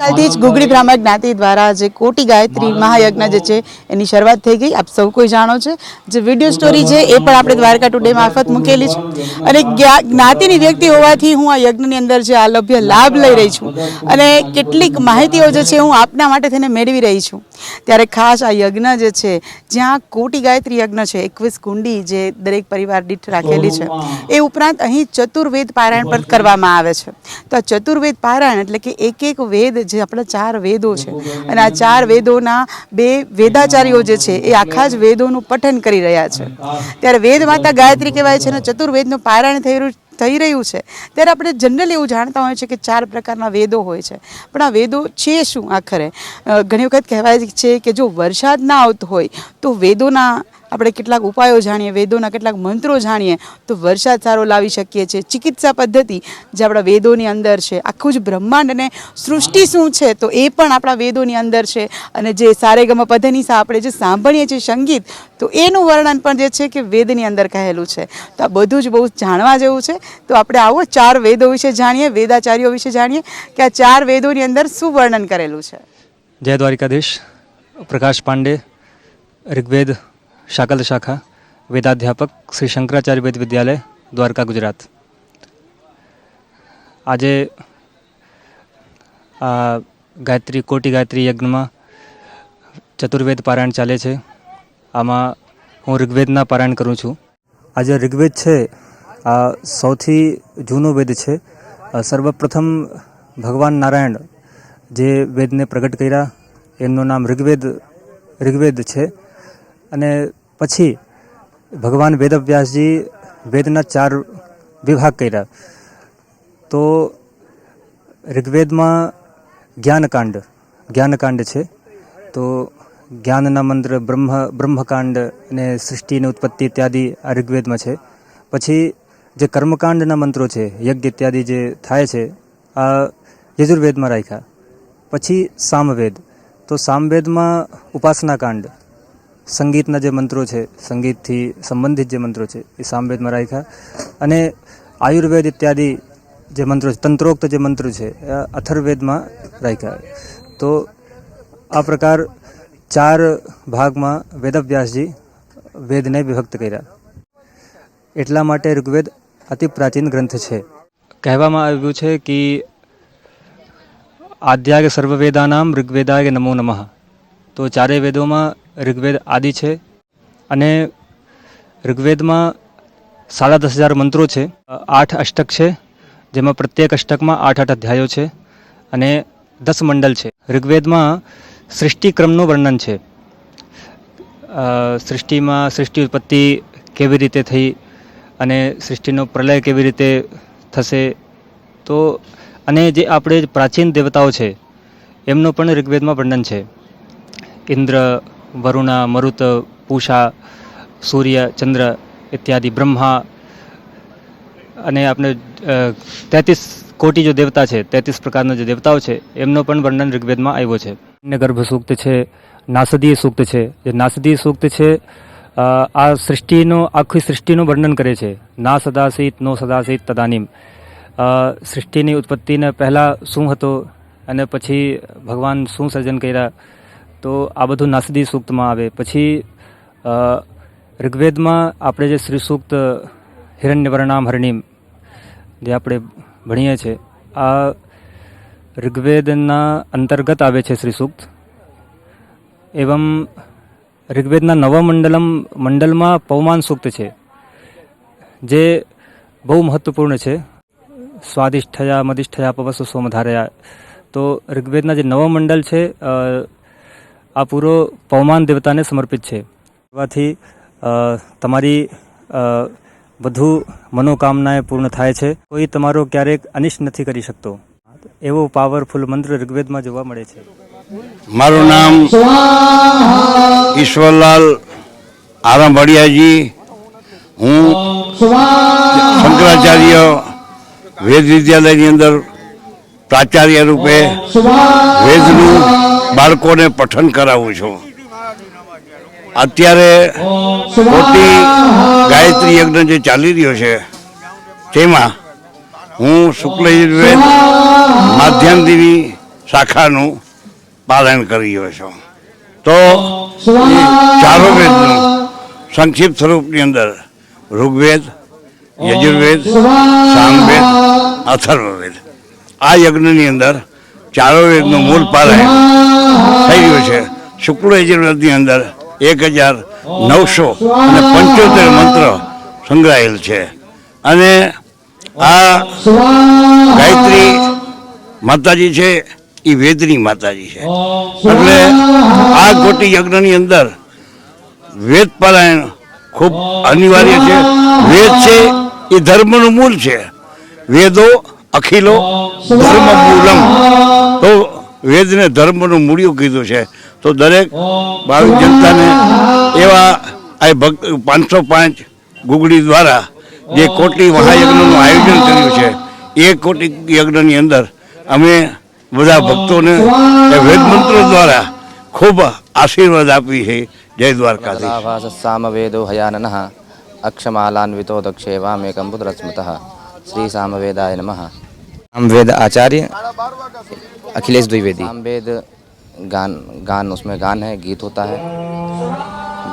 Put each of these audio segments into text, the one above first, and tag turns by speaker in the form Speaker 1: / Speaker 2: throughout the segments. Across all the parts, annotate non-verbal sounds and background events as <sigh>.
Speaker 1: કાલથી જ ગુગળી બ્રાહ્મણ જ્ઞાતિ દ્વારા જે કોટી ગાયત્રી મહાયજ્ઞ જે છે એની શરૂઆત થઈ ગઈ. આપ સૌ કોઈ જાણો છે? જે વીડિયો સ્ટોરી છે એ પણ આપણે દ્વારકા ટુડે મારફત મૂકેલી છે. અને જ્ઞાતિની વ્યક્તિ હોવાથી હું આ યજ્ઞની અંદર જે આલભ્ય લાભ લઈ રહી છું. અને કેટલીક માહિતીઓ જે છે હું આપના માટે થઈને મેળવી રહી છું. ત્યારે ખાસ આ યજ્ઞ જે છે જ્યાં કોટી ગાયત્રી યજ્ઞ છે એકવીસ કુંડી જે દરેક પરિવાર દીઠ રાખેલી છે એ ઉપરાંત અહીં ચતુર્વેદ પારાયણ પણ કરવામાં આવે છે. તો આ ચતુર્વેદ પારાયણ એટલે કે એક એક વેદ જે આપણા ચાર વેદો છે. અને આ ચાર વેદોના બે વેદાચાર્યો જે છે એ આખા જ વેદોનું પઠન કરી રહ્યા છે. ત્યારે વેદ માતા ગાયત્રી કહેવાય છે અને ચતુર્વેદનું પારાયણ થઈ રહ્યું થઈ રહ્યું છે. ત્યારે આપણે જનરલી એવું જાણતા હોય છે કે ચાર પ્રકારના વેદો હોય છે. પણ આ વેદો છે શું આખરે? ઘણી વખત કહેવાય છે કે જો વરસાદ ના આવતો હોય તો વેદોના આપણે કેટલાક ઉપાયો જાણીએ, વેદોના કેટલાક મંત્રો જાણીએ, તો વરસાદ સારો લાવી શકીએ છીએ. ચિકિત્સા પદ્ધતિ જે આપણા વેદોની અંદર છે, આખું જ બ્રહ્માંડ અને સૃષ્ટિ શું છે, તો એ પણ આપણા વેદોની અંદર છે. અને જે સારેગમ પધનિસા આપણે જે સાંભળીએ છીએ સંગીત, તો એનું વર્ણન પણ જે છે કે વેદની અંદર કહેલું છે. તો આ બધું જ બહુ જાણવા જેવું છે. તો આપણે આવો ચાર વેદો વિશે જાણીએ, વેદાચાર્યો વિશે જાણીએ, કે આ ચાર વેદોની અંદર શું વર્ણન કરેલું છે?
Speaker 2: જય દ્વારિકાધીશ, પ્રકાશ પાંડે, ઋગ્વેદ શાકલ શાખા, વેદાધ્યાપક શ્રી શંકરાચાર્ય વેદ વિદ્યાલય, દ્વારકા, ગુજરાત. આજે, આ ગાયત્રી, કોટી ગાયત્રી યજ્ઞમાં ચતુર્વેદ પારાયણ ચાલે છે. આમાં હું ઋગ્વેદના પારાયણ કરું છું. આજે ઋગ્વેદ છે, આ સૌથી જૂનો વેદ છે. સર્વપ્રથમ ભગવાન નારાયણ જે વેદને પ્રગટ કર્યા, એમનું નામ ઋગ્વેદ ઋગ્વેદ છે. અને પછી ભગવાન વેદવ્યાસજી વેદના ચાર વિભાગ કર્યા. તો ઋગ્વેદમાં જ્ઞાનકાંડ જ્ઞાનકાંડ છે. તો જ્ઞાનના મંત્ર બ્રહ્મ, બ્રહ્મકાંડ અને સૃષ્ટિની ઉત્પત્તિ ઇત્યાદિ આ ઋગ્વેદમાં છે. પછી જે કર્મકાંડના મંત્રો છે, યજ્ઞ ઇત્યાદિ જે થાય છે, આ યજુર્વેદમાં રાખ્યા. પછી સામવેદ. તો સામવેદમાં ઉપાસના કાંડ સંગીતના જે મંત્રો છે, સંગીતથી સંબંધિત જે મંત્રો છે, એ સામવેદમાં રાખ્યા અને આયુર્વેદ ઇત્યાદિ જે મંત્રો છે, તંત્રોક્ત જે મંત્રો છે, એ અથર્વેદમાં રાખ્યા તો આ પ્રકાર ચાર ભાગમાં વેદવ્યાસજી વેદને વિભક્ત કર્યા. એટલા માટે ઋગ્વેદ અતિ પ્રાચીન ગ્રંથ છે. કહેવામાં આવ્યું છે કે આદ્યાય સર્વવેદાનામ ઋગ્વેદાય નમો નમઃ. તો ચારેય વેદોમાં ઋગ્વેદ આદિ છે અને ઋગ્વેદમાં સાડા દસ હજાર મંત્રો છે. આઠ અષ્ટક છે, જેમાં પ્રત્યેક અષ્ટકમાં આઠ આઠ અધ્યાયો છે અને દસ મંડલ છે. ઋગ્વેદમાં સૃષ્ટિક્રમનું વર્ણન છે. સૃષ્ટિમાં સૃષ્ટિ ઉત્પત્તિ કેવી રીતે થઈ અને સૃષ્ટિનો પ્રલય કેવી રીતે થશે તો અને જે આપણે પ્રાચીન દેવતાઓ છે, એમનું પણ ઋગ્વેદમાં વર્ણન છે. ઇન્દ્ર વરુણા, મરુત, પૂષા, સૂર્ય, ચંદ્ર ઇત્યાદિ, બ્રહ્મા અને આપણે તેત્રીસ કોટી જો દેવતા છે, તેત્રીસ પ્રકારના જે દેવતાઓ છે, એમનો પણ વર્ણન ઋગ્વેદમાં આવ્યો છે. અન્ય ગર્ભ સૂક્ત છે, નાસદીય સૂક્ત છે. જે નાસદીય સૂક્ત છે આ સૃષ્ટિનો, આખી સૃષ્ટિનું વર્ણન કરે છે. ના સદાસીત, નો સદાસીત, તદાનીમ. સૃષ્ટિની ઉત્પત્તિને પહેલાં શું હતો અને પછી ભગવાન શું સર્જન કર્યા? તો આ બધું નાસદી સૂક્તમાં આવે. પછી ઋગ્વેદમાં આપણે જે શ્રી સૂક્ત હિરણ્યવર્ણામ હરણીમ, જે આપણે ભણીએ છીએ આ ઋગ્વેદના અંતર્ગત આવે છે શ્રી સૂક્ત. એવમ ઋગ્વેદના નવમંડલમ મંડલમાં પૌમાન સૂક્ત છે, જે બહુ મહત્વપૂર્ણ છે. સ્વાદિષ્ઠયા, મદિષ્ઠયા પવસુ સોમધારયા. તો ઋગ્વેદના જે નવમંડલ છે આ પૂરો પૌમાન દેવતાને સમર્પિત છે. એવાથી તમારી વધુ મનોકામનાએ પૂર્ણ થાય છે. કોઈ તમારો ક્યારેક અનિષ્ટ નથી કરી શકતો. એવો પાવરફુલ મંત્ર ઋગ્વેદમાં જોવા મળે છે.
Speaker 3: મારું નામ ઈશ્વરલાલ આરામભડિયાજી હું શંકરાચાર્ય વેદ વિદ્યાલયની અંદર પ્રાચાર્ય રૂપે વેદનું બાળકોને પઠન કરાવું છું. અત્યારે મોટી ગાયત્રી યજ્ઞ જે ચાલી રહ્યો છે, તેમાં હું શુક્લ માધ્યમદેવી શાખાનું પાલન કરી રહ્યો છું. તો એ ચારો વેદનું સંક્ષિપ્ત સ્વરૂપની અંદર ઋગ્વેદ, યજુર્વેદ, સામવેદ, અથર્વવેદ. આ યજ્ઞની અંદર ચારો વેદનું મૂળ પારાયણ થઈ ગયું છે. શુક્લ યજુર્વેદની અંદર એક હજાર નવસો અને પંચોતેર મંત્ર સંગ્રહાયેલ છે. અને આ ગાયત્રી માતાજી છે એ વેદની માતાજી છે. એટલે આ ગોટી યજ્ઞની અંદર વેદ પારાયણ ખૂબ અનિવાર્ય છે. વેદ છે એ ધર્મનું મૂળ છે. વેદો અખિલો ધર્મ મૂલમ તો વેદને ધર્મનું મૂળિયું કીધું છે. તો દરેક બાળક જનતાને એવા આ ભક્ત પાંચસો પાંચ ગુગડી દ્વારા જે કોટી મહાયજ્ઞનું આયોજન કર્યું છે એ કોટી યજ્ઞની અંદર અમે બધા ભક્તોને વેદ મંત્ર દ્વારા ખૂબ આશીર્વાદ આપી છે. જય દ્વારકાધીશ.
Speaker 4: સામવેદો હયાનન અક્ષમાલાન્વિતો દક્ષેવામેકમ પુત્રસ્મૃત. શ્રી સામવેદાય નમઃ. नमः सामवेद आचार्य, अखिलेश द्विवेदी। सामवेद गान गान, उसमें गान है, गीत होता है।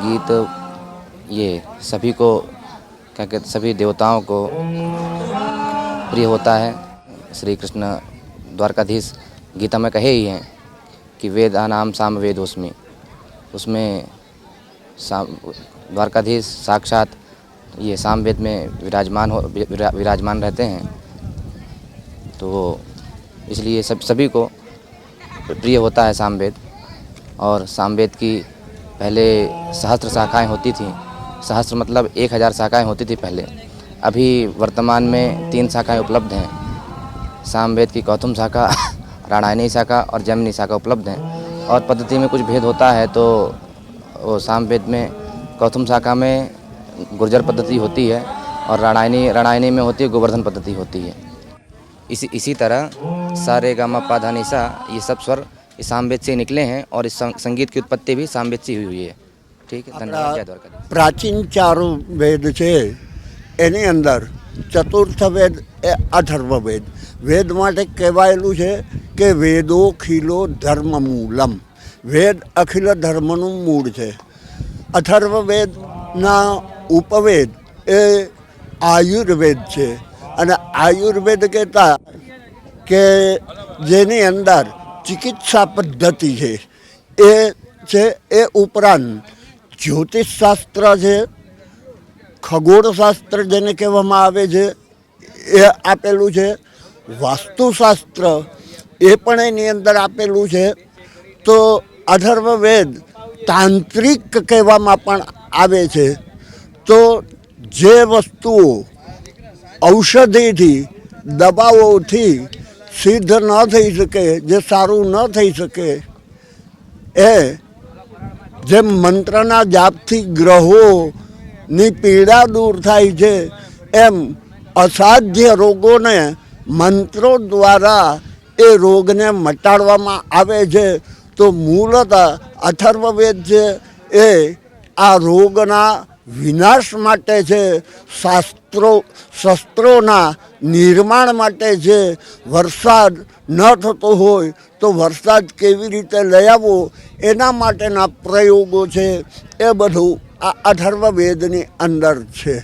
Speaker 4: गीत, ये सभी को, क्या कहते, सभी देवताओं को प्रिय होता है। श्री कृष्ण द्वारकाधीश गीता में कहे ही हैं कि वेद नाम साम वेदोस्मि उसमें साम, द्वारकाधीश साक्षात ये सामवेद में विराजमान हो विरा- विराजमान रहते हैं। तो इसलिए सब, सभी को प्रिय होता है सामवेद और सामवेद की पहले सहस्त्र शाखाएँ होती थी। सहस्त्र मतलब एक हज़ार शाखाएँ होती थी पहले। अभी वर्तमान में तीन शाखाएँ उपलब्ध हैं। सामवेद की कौतुम शाखा, <laughs> राणायणी शाखा और जैमिनी शाखा उपलब्ध हैं। और पद्धति में कुछ भेद होता है तो वो सामवेद में कौतुम शाखा में गुर्जर पद्धति होती है और राणायणी राणायणी में होती है, गोवर्धन पद्धति होती है। इसी इसी तरह सा रे गा मा पा धा नि सा ये सब स्वर इस सामवेद से निकले हैं और इस सं- संगीत की उत्पत्ति भी सामवेद से हुई हुई है ठीक है धन्यवाद जय द्वारका
Speaker 5: પ્રાચીન ચારુ વેદ છે એની અંદર ચતુર્થ વેદ એ અથર્વવેદ વેદ માટે કહેવાયેલું છે કે વેદો ખીલો ધર્મ મૂલમ વેદ અખિલ ધર્મનું મૂળ છે અથર્વવેદના ઉપવેદ એ આયુર્વેદ છે અને આયુર્વેદ કહેતા કે જેની અંદર ચિકિત્સા પદ્ધતિ છે, એ છે, એ ઉપરાંત જ્યોતિષશાસ્ત્ર છે, ખગોળશાસ્ત્ર જેને કહેવામાં આવે છે, એ આપેલું છે, વાસ્તુશાસ્ત્ર એ પણ એની અંદર આપેલું છે. તો અથર્વવેદ તાંત્રિક કહેવામાં પણ આવે છે. તો જે વસ્તુઓ ઔષધિથી દવાઓથી સિદ્ધ ન થઈ શકે, જે સારું ન થઈ શકે, એ જેમ મંત્રના જાપથી ગ્રહોની પીડા દૂર થાય છે, એમ અસાધ્ય રોગોને મંત્રો દ્વારા એ રોગને મટાડવામાં આવે છે, તો મૂળતઃ અથર્વવેદ છે, એ આ રોગના વિનાશ માટે છે શાસ્ત્રો, શસ્ત્રોના નિર્માણ માટે છે વરસાદ ન થતો હોય તો વરસાદ કેવી રીતે લઈ આવવો, એના માટેના પ્રયોગો છે. એ બધું આ અથર્વવેદની અંદર છે.